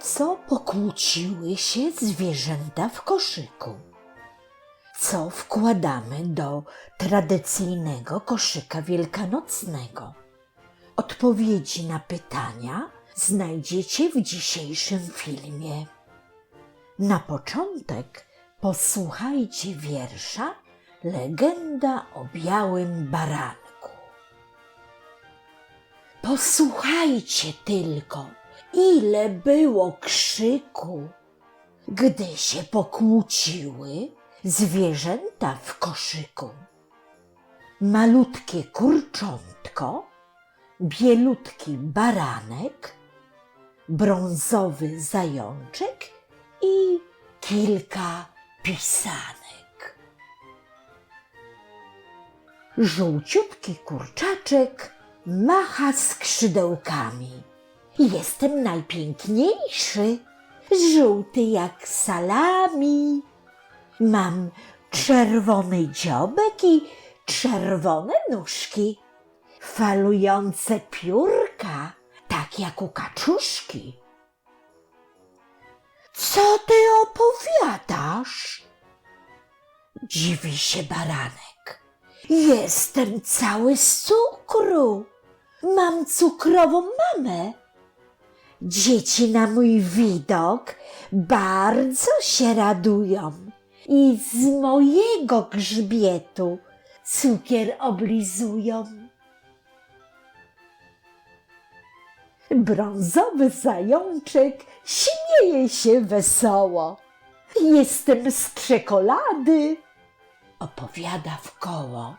co pokłóciły się zwierzęta w koszyku? Co wkładamy do tradycyjnego koszyka wielkanocnego? Odpowiedzi na pytania znajdziecie w dzisiejszym filmie. Na początek posłuchajcie wiersza Legenda o białym baranku. Posłuchajcie tylko, ile było krzyku, gdy się pokłóciły zwierzęta w koszyku. Malutkie kurczątko, bielutki baranek, brązowy zajączek i kilka pisanek. Żółciutki kurczaczek macha skrzydełkami. Jestem najpiękniejszy, żółty jak salami. Mam czerwony dziobek i czerwone nóżki, falujące piórka, tak jak u kaczuszki. Co ty opowiadasz? Dziwi się baranek. Jestem cały z cukru. Mam cukrową mamę. Dzieci na mój widok bardzo się radują i z mojego grzbietu cukier oblizują. Brązowy zajączek śmieje się wesoło. Jestem z czekolady, opowiada w koło.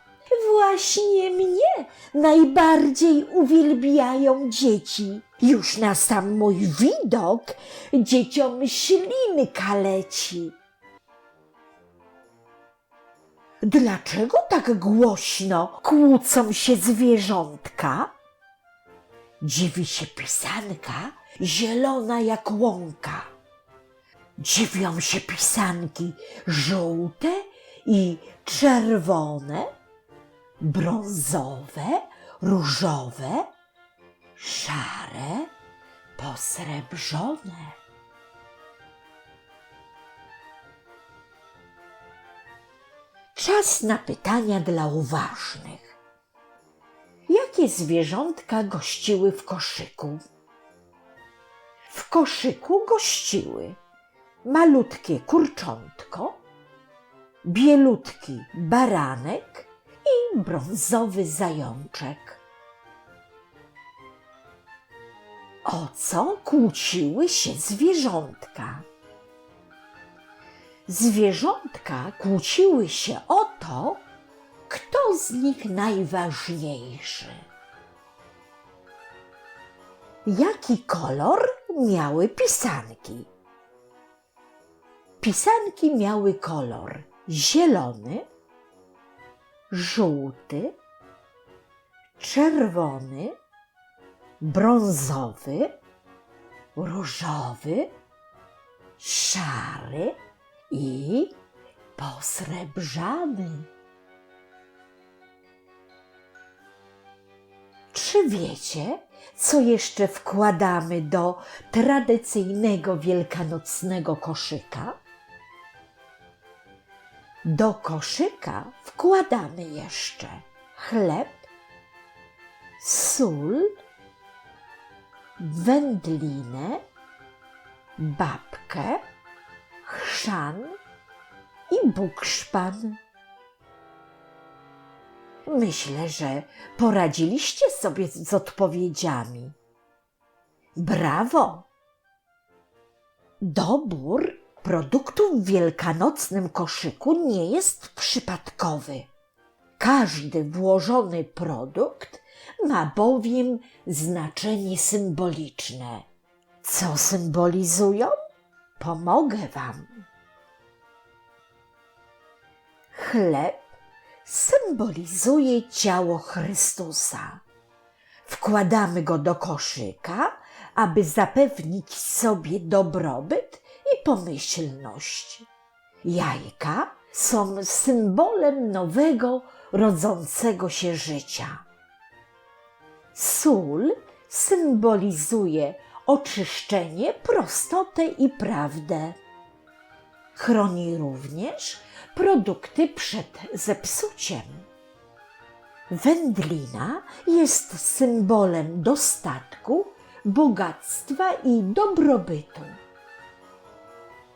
Właśnie mnie najbardziej uwielbiają dzieci. Już na sam mój widok dzieciom ślinka leci. Dlaczego tak głośno kłócą się zwierzątka? Dziwi się pisanka, zielona jak łąka. Dziwią się pisanki żółte i czerwone, brązowe, różowe, szare, posrebrzone. Czas na pytania dla uważnych. Jakie zwierzątka gościły w koszyku? W koszyku gościły malutkie kurczątko, bielutki baranek brązowy zajączek. O co kłóciły się zwierzątka? Zwierzątka kłóciły się o to, kto z nich najważniejszy. Jaki kolor miały pisanki? Pisanki miały kolor zielony, żółty, czerwony, brązowy, różowy, szary i posrebrzany. Czy wiecie, co jeszcze wkładamy do tradycyjnego wielkanocnego koszyka? Do koszyka wkładamy jeszcze chleb, sól, wędlinę, babkę, chrzan i bukszpan. Myślę, że poradziliście sobie z odpowiedziami. Brawo! Dobór produktów w wielkanocnym koszyku nie jest przypadkowy. Każdy włożony produkt ma bowiem znaczenie symboliczne. Co symbolizują? Pomogę Wam. Chleb symbolizuje ciało Chrystusa. Wkładamy go do koszyka, aby zapewnić sobie dobrobyt i pomyślność. Jajka są symbolem nowego, rodzącego się życia. Sól symbolizuje oczyszczenie, prostotę i prawdę. Chroni również produkty przed zepsuciem. Wędlina jest symbolem dostatku, bogactwa i dobrobytu.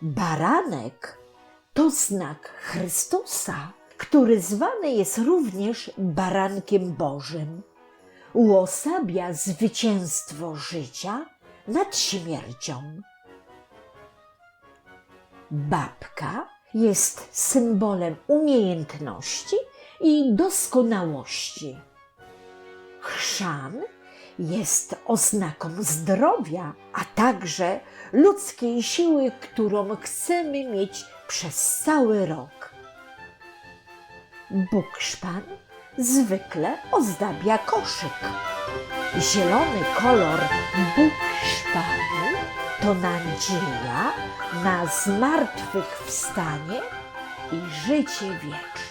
Baranek to znak Chrystusa, który zwany jest również barankiem Bożym. Uosabia zwycięstwo życia nad śmiercią. Babka jest symbolem umiejętności i doskonałości. Chrzan jest oznaką zdrowia, a także ludzkiej siły, którą chcemy mieć przez cały rok. Bukszpan zwykle ozdabia koszyk. Zielony kolor bukszpanu to nadzieja na zmartwychwstanie i życie wieczne.